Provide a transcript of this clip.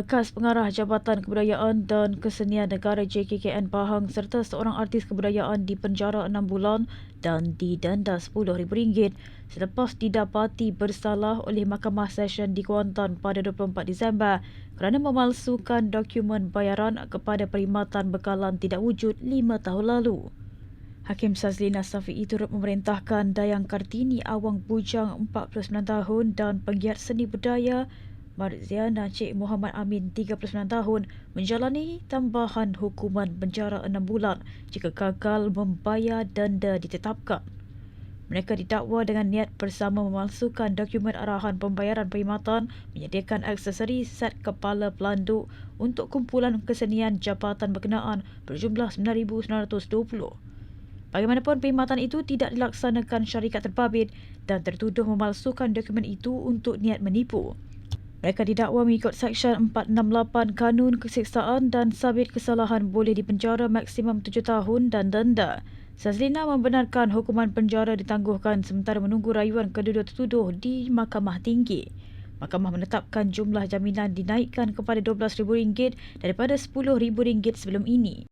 bekas pengarah Jabatan Kebudayaan dan Kesenian Negara JKKN Pahang serta seorang artis kebudayaan dipenjara 6 bulan dan didenda RM10,000 selepas didapati bersalah oleh Mahkamah Session di Kuantan pada 24 Disember kerana memalsukan dokumen bayaran kepada perkhidmatan bekalan tidak wujud 5 tahun lalu. Hakim Sazlina Safi'i turut memerintahkan Dayang Kartini Awang Bujang 49 tahun dan penggiat seni budaya Marziana Cik Muhammad Amin 39 tahun menjalani tambahan hukuman penjara 6 bulan jika gagal membayar denda ditetapkan. Mereka didakwa dengan niat bersama memalsukan dokumen arahan pembayaran perkhidmatan menyediakan aksesori set kepala pelanduk untuk kumpulan kesenian jabatan berkenaan berjumlah RM9,920. Bagaimanapun perkhidmatan itu tidak dilaksanakan syarikat terbabit dan tertuduh memalsukan dokumen itu untuk niat menipu. Mereka didakwa mengikut Seksyen 468 Kanun Keseksaan dan sabit kesalahan boleh dipenjara maksimum 7 tahun dan denda. Sazlina membenarkan hukuman penjara ditangguhkan sementara menunggu rayuan kedua tertuduh di Mahkamah Tinggi. Mahkamah menetapkan jumlah jaminan dinaikkan kepada RM12,000 daripada RM10,000 sebelum ini.